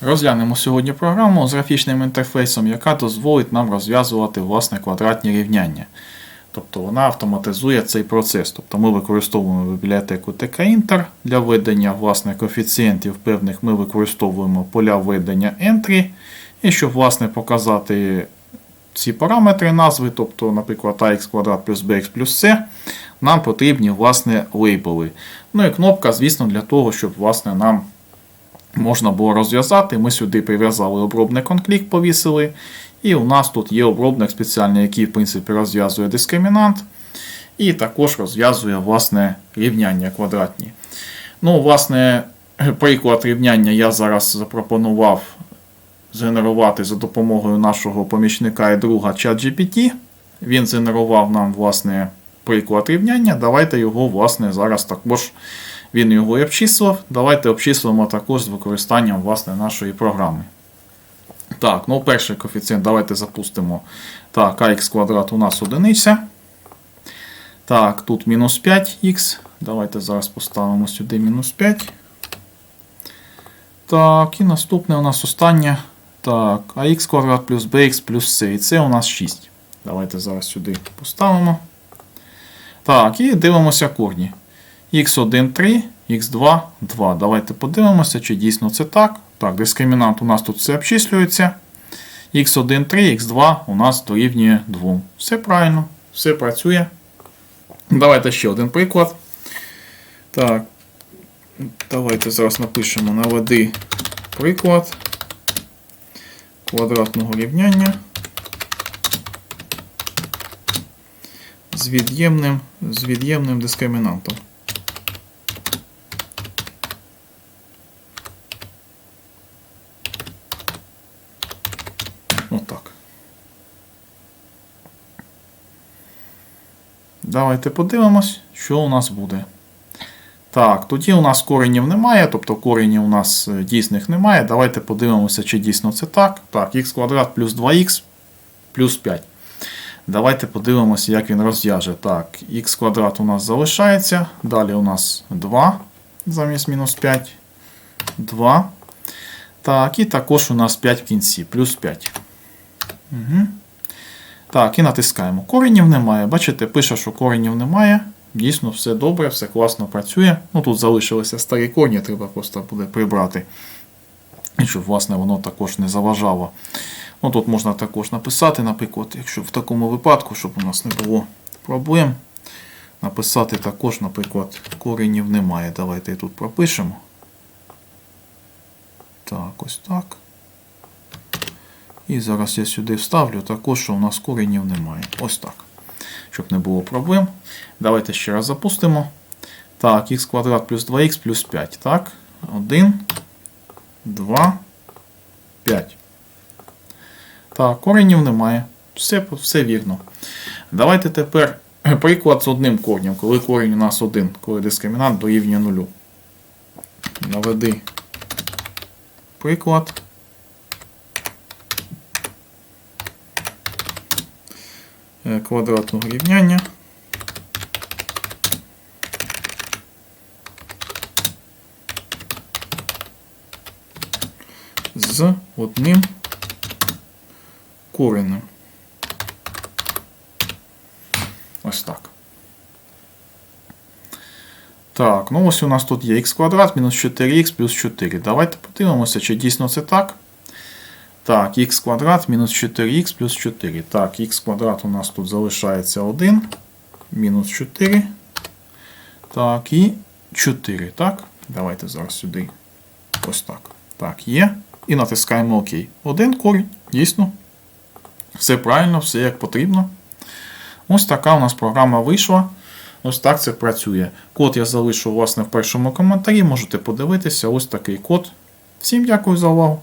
Розглянемо сьогодні програму з графічним інтерфейсом, яка дозволить нам розв'язувати власне квадратні рівняння. Тобто вона автоматизує цей процес. Тобто ми використовуємо бібліотеку TK-Inter для введення власне, коефіцієнтів певних, ми використовуємо поля введення entry. І щоб власне, показати ці параметри назви, тобто, наприклад, ax квадрат плюс bx плюс c, нам потрібні власне, лейбли. Ну і кнопка, звісно, для того, щоб власне, нам можна було розв'язати. Ми сюди прив'язали обробник конфлікт, повісили. І у нас тут є обробник спеціальний, який в принципі розв'язує дискримінант. І також розв'язує власне, рівняння квадратні. Ну, власне, приклад рівняння я зараз запропонував згенерувати за допомогою нашого помічника і друга ChatGPT. Він згенерував нам власне, приклад рівняння. Давайте його власне, зараз також він його і обчислив. Давайте обчислимо також з використанням власне, нашої програми. Так, ну перший коефіцієнт давайте запустимо. Так, ах квадрат у нас одиниця. Так, тут мінус 5х. Давайте зараз поставимо сюди мінус 5. Так, і наступне у нас останнє. Так, ах квадрат плюс bx плюс c. І це у нас 6. Давайте зараз сюди поставимо. Так, і дивимося корні. X1 3, x2 2. Давайте подивимося, чи дійсно це так. Так, дискримінант у нас тут все обчислюється. x1 3, x2 у нас дорівнює 2. Все правильно, все працює. Давайте ще один приклад. Так, давайте зараз напишемо наведи приклад квадратного рівняння з від'ємним, з від'ємним дискримінантом. Давайте подивимось, що у нас буде. Так, тоді у нас коренів немає, тобто коренів у нас е, дійсних немає. Давайте подивимося, чи дійсно це так. Так, х квадрат плюс 2х плюс 5. Давайте подивимося, як він розв'яже. Так, х квадрат у нас залишається. Далі у нас 2 замість мінус 5. 2. Так, і також у нас 5 в кінці, плюс 5. Угу. Так, і натискаємо. Коренів немає. Бачите, пише, що коренів немає. Дійсно, все добре, все класно працює. Ну тут залишилися старі корні, треба просто буде прибрати. І щоб, власне, воно також не заважало. Ну, Тут можна також написати, наприклад, якщо в такому випадку, щоб у нас не було проблем, написати також, наприклад, коренів немає. Давайте тут пропишемо. Так, ось так. І зараз я сюди вставлю також, що у нас коренів немає. Ось так. Щоб не було проблем. Давайте ще раз запустимо. Так, х квадрат плюс 2х плюс 5. Так. 1, 2, 5. Так, коренів немає. Все, все вірно. Давайте тепер приклад з одним коренем, коли корінь у нас один, коли дискримінант дорівнює нулю. Наведи приклад. Квадратного рівняння. З одним коренем. Ось так. Так, ну ось у нас тут є х квадрат мінус 4х плюс 4. Давайте подивимося, чи дійсно це так. Так, х квадрат мінус 4х плюс 4. Так, х квадрат у нас тут залишається 1. Мінус 4. Так, і 4. Так. Давайте зараз сюди. Ось так. Так, є. І натискаємо ОК. Один корінь. Дійсно. Все правильно, все як потрібно. Ось така у нас програма вийшла. Ось так це працює. Код я залишу власне в першому коментарі. Можете подивитися. Ось такий код. Всім дякую за увагу.